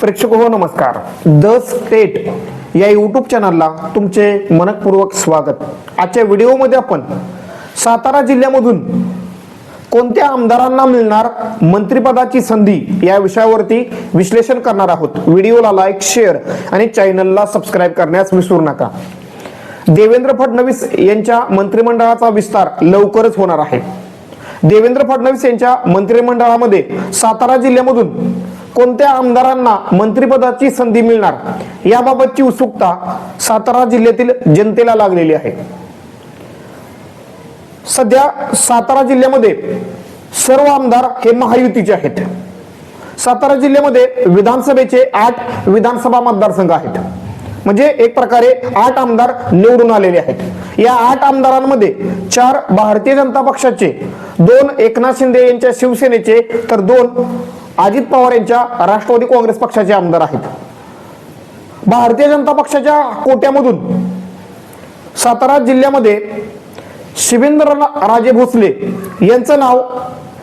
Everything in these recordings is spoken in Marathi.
प्रेक्षक हो नमस्कार. द स्टेट या यूट्यूब चॅनलला तुमचे मनपूर्वक स्वागत. आजच्या व्हिडिओमध्ये आपण सातारा जिल्ह्यामधून कोणत्या आमदारांना मिळणार मंत्रिपदाची संधी या विषयावरती विश्लेषण करणार आहोत. व्हिडिओला लाईक शेअर आणि चॅनलला सबस्क्राईब करण्यास विसरू नका. देवेंद्र फडणवीस यांच्या मंत्रिमंडळाचा विस्तार लवकरच होणार आहे. देवेंद्र फडणवीस यांच्या मंत्रिमंडळामध्ये सातारा जिल्ह्यामधून कोणत्या आमदारांना मंत्रिपदाची संधी मिळणार? याबाबतची उत्सुकता सातारा जिल्ह्यातील जनतेला लागलेली आहे. सध्या सातारा जिल्ह्यामध्ये सर्व आमदार हे महायुतीचे आहेत. सातारा जिल्ह्यामध्ये विधानसभेचे आठ विधानसभा मतदारसंघ आहेत. म्हणजे एक प्रकारे आठ आमदार निवडून आलेले आहेत. या आठ आमदारांमध्ये चार भारतीय जनता पक्षाचे दोन एकनाथ शिंदे यांच्या शिवसेनेचे तर दोन अजित पवार यांच्या राष्ट्रवादी काँग्रेस पक्षाचे आमदार आहेत. भारतीय जनता पक्षाच्या कोट्यामधून सातारा जिल्ह्यामध्ये शिवेंद्र राजे भोसले यांचं नाव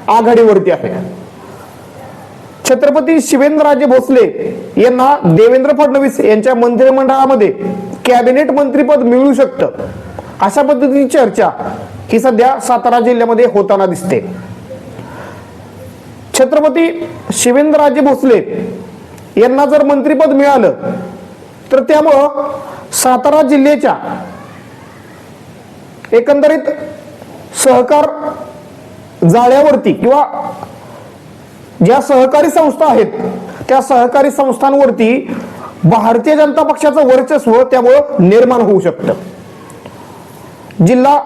आघाडीवरती आहे. छत्रपती शिवेंद्रराजे भोसले यांना देवेंद्र फडणवीस यांच्या मंत्रिमंडळामध्ये कॅबिनेट मंत्रीपद मिळू शकतं अशा पद्धतीची चर्चा ही सध्या सातारा जिल्ह्यामध्ये होताना दिसते. छत्रपती शिवेंद्रराजे भोसले यांना जर मंत्रीपद मिळालं तर त्यामुळं सातारा जिल्ह्याच्या एकंदरीत सहकार जाळ्यावरती किंवा ज्या सहकारी संस्था आहेत त्या सहकारी संस्थांवरती भारतीय जनता पक्षाचं वर्चस्व त्यामुळं निर्माण होऊ शकतं. जिल्हा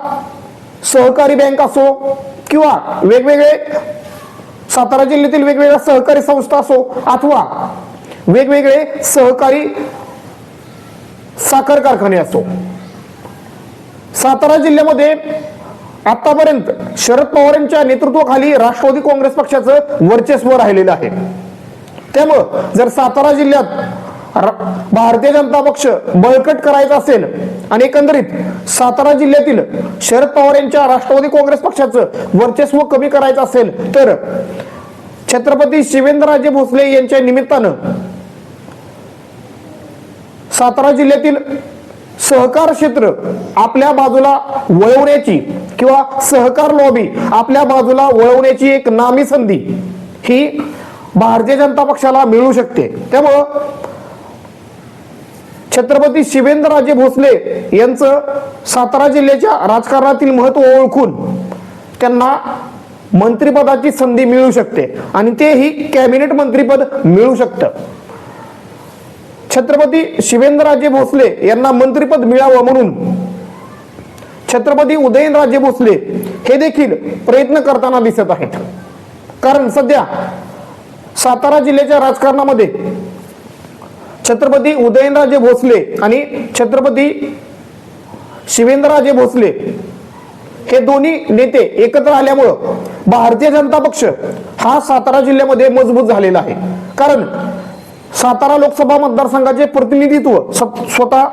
सहकारी बँक असो किंवा वेगवेगळे सातारा जिल्ह्यातील वेगवेगळ्या सहकारी संस्था असो अथवा वेगवेगळे सहकारी साखर कारखाने असो. सातारा जिल्ह्यामध्ये आतापर्यंत शरद पवार यांच्या नेतृत्वाखाली राष्ट्रवादी काँग्रेस पक्षाचं वर्चस्व राहिलेलं आहे. त्यामुळं जर सातारा जिल्ह्यात भारतीय जनता पक्ष बळकट करायचा असेल आणि एकंदरीत सातारा जिल्ह्यातील शरद पवार यांच्या राष्ट्रवादी काँग्रेस पक्षाचं वर्चस्व कमी करायचं असेल तर छत्रपती शिवेंद्रराजे भोसले यांच्या निमित्तानं सातारा जिल्ह्यातील सहकार क्षेत्र आपल्या बाजूला वळवण्याची किंवा सहकार लॉबी आपल्या बाजूला वळवण्याची एक नामी संधी ही भारतीय जनता पक्षाला मिळू शकते. त्यामुळं छत्रपती शिवेंद्रराजे भोसले यांचं सातारा जिल्ह्याच्या राजकारणातील महत्त्व ओळखून त्यांना मंत्रिपदाची संधी मिळू शकते आणि तेही कॅबिनेट मंत्रीपद मिळू शकतं. छत्रपती शिवेंद्रराजे भोसले यांना मंत्रिपद मिळावं म्हणून छत्रपती उदयनराजे भोसले हे देखील प्रयत्न करताना दिसत आहेत. कारण सध्या सातारा जिल्ह्याच्या राजकारणामध्ये छत्रपती उदयनराजे भोसले आणि छत्रपती शिवेंद्रराजे भोसले हे दोन्ही नेते एकत्र आल्यामुळं भारतीय जनता पक्ष हा सातारा जिल्ह्यामध्ये मजबूत झालेला आहे. कारण सातारा लोकसभा मतदारसंघाचे प्रतिनिधित्व स्वतः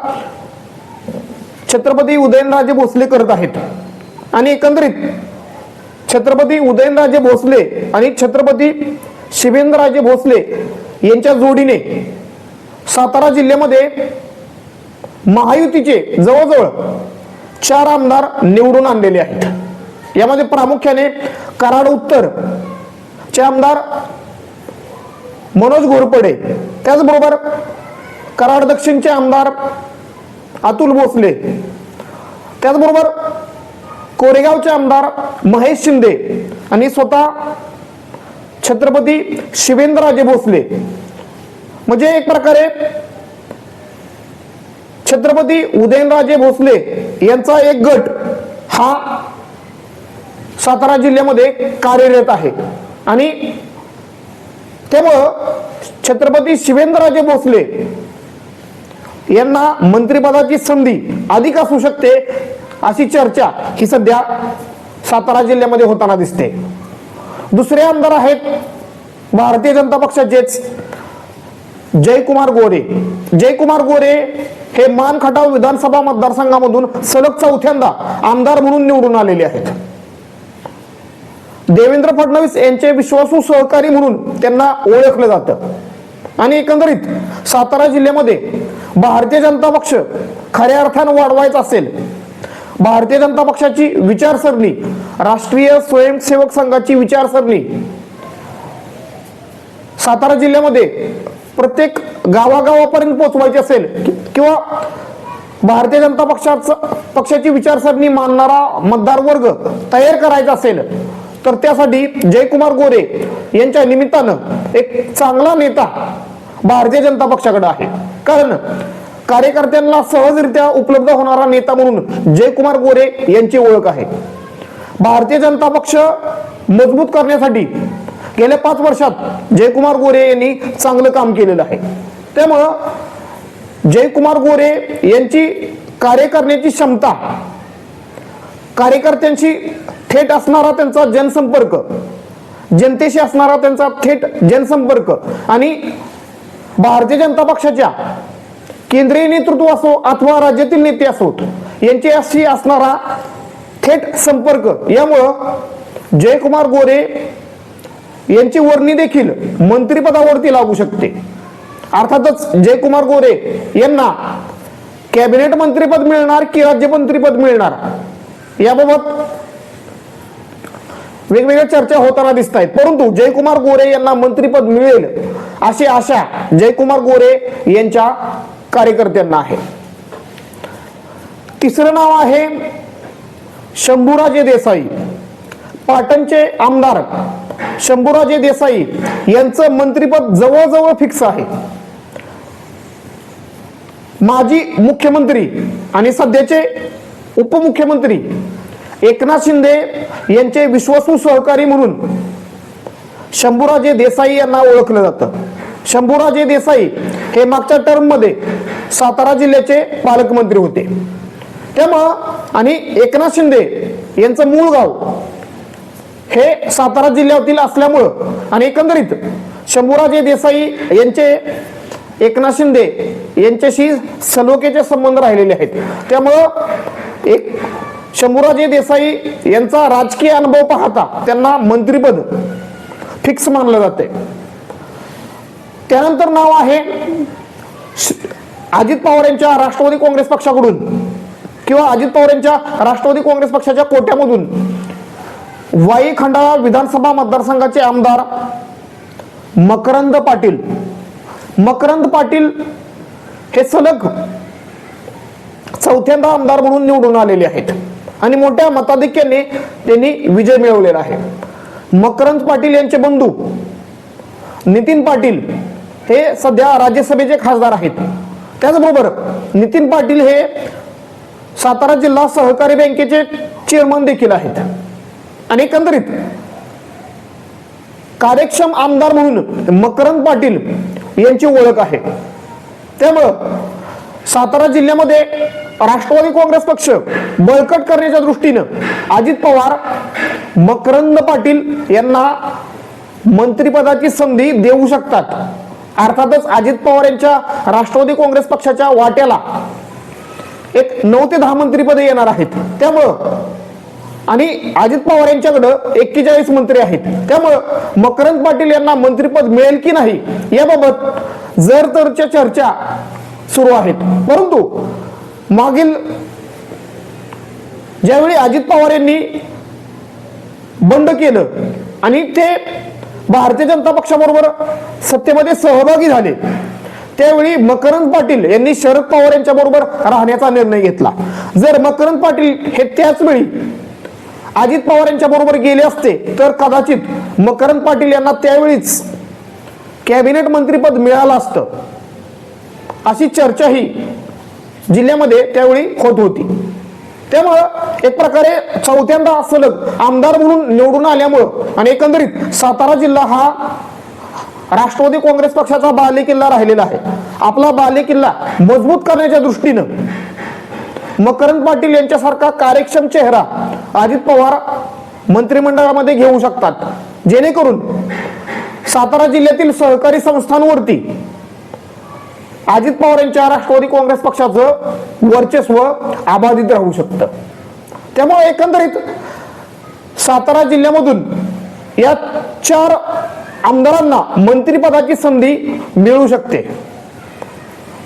छत्रपती उदयनराजे भोसले करत आहेत. आणि एकंदरीत छत्रपती उदयनराजे भोसले आणि छत्रपती शिवेंद्रराजे भोसले यांच्या जोडीने सातारा जिल्ह्यामध्ये महायुतीचे जवळजवळ चार आमदार निवडून आणलेले आहेत. यामध्ये प्रामुख्याने कराड उत्तर चे आमदार मनोज घोरपडे त्याचबरोबर कराड दक्षिणचे आमदार अतुल भोसले त्याचबरोबर कोरेगावचे आमदार महेश शिंदे आणि स्वतः छत्रपती शिवेंद्रराजे भोसले. म्हणजे एक प्रकारे छत्रपती उदयनराजे भोसले यांचा एक गट हा सातारा जिल्ह्यामध्ये कार्यरत आहे. आणि त्यामुळं छत्रपती शिवेंद्रराजे भोसले यांना मंत्रिपदाची संधी अधिक असू शकते अशी चर्चा ही सध्या सातारा जिल्ह्यामध्ये होताना दिसते. दुसरे आमदार आहेत भारतीय जनता पक्षाचेच जयकुमार गोरे. जयकुमार गोरे हे मान खटाव विधानसभा मतदारसंघामधून सलग चौथ्यांदा आमदार म्हणून निवडून आलेले आहेत. देवेंद्र फडणवीस यांचे विश्वासू सहकारी म्हणून त्यांना ओळखलं जातं. आणि एकंदरीत सातारा जिल्ह्यामध्ये भारतीय जनता पक्ष खऱ्या अर्थानं वाढवायचा असेल भारतीय जनता पक्षाची विचारसरणी राष्ट्रीय स्वयंसेवक संघाची विचारसरणी सातारा जिल्ह्यामध्ये प्रत्येक गावागावापर्यंत पोहोचवायची असेल किंवा भारतीय जनता पक्षाचा पक्षाची विचारसरणी मानणारा मतदार वर्ग तयार करायचा असेल तर त्यासाठी जयकुमार गोरे यांच्या निमित्तानं एक चांगला नेता भारतीय जनता पक्षाकडे आहे. कारण कार्यकर्त्यांना सहजरित्या उपलब्ध होणारा नेता म्हणून जयकुमार गोरे यांची ओळख आहे. भारतीय जनता पक्ष मजबूत करण्यासाठी गेल्या पाच वर्षात जयकुमार गोरे यांनी चांगलं काम केलेलं आहे. त्यामुळं जयकुमार गोरे यांची कार्य करण्याची क्षमता कार्यकर्त्यांशी थेट असणारा त्यांचा जनसंपर्क जनतेशी असणारा त्यांचा थेट जनसंपर्क आणि भारतीय जनता पक्षाच्या केंद्रीय नेतृत्व असो अथवा राज्यातील नेते असोत यांच्याशी असणारा थेट संपर्क. यामुळं जयकुमार गोरे यांची वर्णी देखील मंत्रिपदावरती लागू शकते. अर्थातच जयकुमार गोरे यांना कॅबिनेट मंत्रीपद मिळणार की राज्यमंत्रीपद मिळणार? याबाबत वेगवेगळ्या चर्चा होताना दिसत आहेत परंतु जयकुमार गोरे यांना मंत्रीपद मिळेल अशी आशा जयकुमार गोरे यांच्या कार्यकर्त्यांना आहे. तिसरं नाव आहे शंभूराजे देसाई पाटणचे आमदार. शंभूराजे देसाई यांचं मंत्रीपद जवळजवळ फिक्स आहे. माजी मुख्यमंत्री आणि सध्याचे उपमुख्यमंत्री एकनाथ शिंदे यांचे विश्वासू सहकारी म्हणून शंभूराजे देसाई यांना ओळखलं जातं. शंभूराजे देसाई हे मागच्या टर्ममध्ये सातारा जिल्ह्याचे पालकमंत्री होते. तेव्हा आणि एकनाथ शिंदे यांचं मूळ गाव हे सातारा जिल्ह्यातील असल्यामुळं आणि एकंदरीत शंभूराजे देसाई यांचे एकनाथ शिंदे यांच्याशी सलोकेचे संबंध राहिलेले आहेत. त्यामुळं एक शंभूराजे देसाई यांचा राजकीय अनुभव पाहता त्यांना मंत्रीपद फिक्स मानलं जाते त्यानंतर नाव आहे अजित पवार यांच्या राष्ट्रवादी काँग्रेस पक्षाकडून किंवा अजित पवार यांच्या राष्ट्रवादी काँग्रेस पक्षाच्या कोट्यामधून वाई खंडाळा विधानसभा मतदारसंघाचे आमदार मकरंद पाटील. मकरंद पाटील हे सलग चौथ्यांदा आमदार म्हणून निवडून आलेले आहेत. आणि मोठ्या मताधिक्याने त्यांनी विजय मिळवलेला आहे. मकरंद पाटील यांचे बंधू नितीन पाटील हे सध्या राज्यसभेचे खासदार आहेत. त्याचबरोबर नितीन पाटील हे सातारा जिल्हा सहकारी बँकेचे चेअरमन देखील आहेत. आणि एकंदरीत कार्यक्षम आमदार म्हणून मकरंद पाटील यांची ओळख आहे. त्यामुळं सातारा जिल्ह्यामध्ये राष्ट्रवादी काँग्रेस पक्ष बळकट करण्याच्या दृष्टीनं अजित पवार मकरंद पाटील यांना मंत्रिपदाची संधी देऊ शकतात. अर्थातच अजित पवार यांच्या राष्ट्रवादी काँग्रेस पक्षाच्या वाट्याला एक नऊ ते दहा मंत्रिपदे येणार आहेत. त्यामुळं आणि अजित पवार यांच्याकडं एक्केचाळीस मंत्री आहेत. त्यामुळं मकरंद पाटील यांना मंत्रिपद मिळेल की नाही याबाबत जर तरच्या चर्चा सुरू आहेत. परंतु मागील ज्यावेळी अजित पवार यांनी बंड केलं आणि ते भारतीय जनता पक्षाबरोबर सत्तेमध्ये सहभागी झाले त्यावेळी मकरंद पाटील यांनी शरद पवार यांच्या बरोबर राहण्याचा निर्णय घेतला. जर मकरंद पाटील हे त्याच वेळी अजित पवार यांच्या बरोबर गेले असते तर कदाचित मकरंद पाटील यांना त्यावेळीच कॅबिनेट मंत्रीपद मिळालं असतं. अशी चर्चाही जिल्ह्यामध्ये त्यावेळी होत होती. त्यामुळं एक प्रकारे चौथ्यांदा सलग आमदार म्हणून निवडून आल्यामुळं आणि एकंदरीत सातारा जिल्हा हा राष्ट्रवादी काँग्रेस पक्षाचा बालेकिल्ला राहिलेला आहे. आपला बालेकिल्ला मजबूत करण्याच्या दृष्टीनं मकरंद पाटील यांच्यासारखा कार्यक्षम चेहरा अजित पवार मंत्रिमंडळामध्ये घेऊ शकतात. जेणेकरून सातारा जिल्ह्यातील सहकारी संस्थांवरती अजित पवार यांच्या राष्ट्रवादी काँग्रेस पक्षाचं वर्चस्व अबाधित राहू शकतं. त्यामुळे एकंदरीत सातारा जिल्ह्यामधून या चार आमदारांना मंत्रिपदाची संधी मिळू शकते.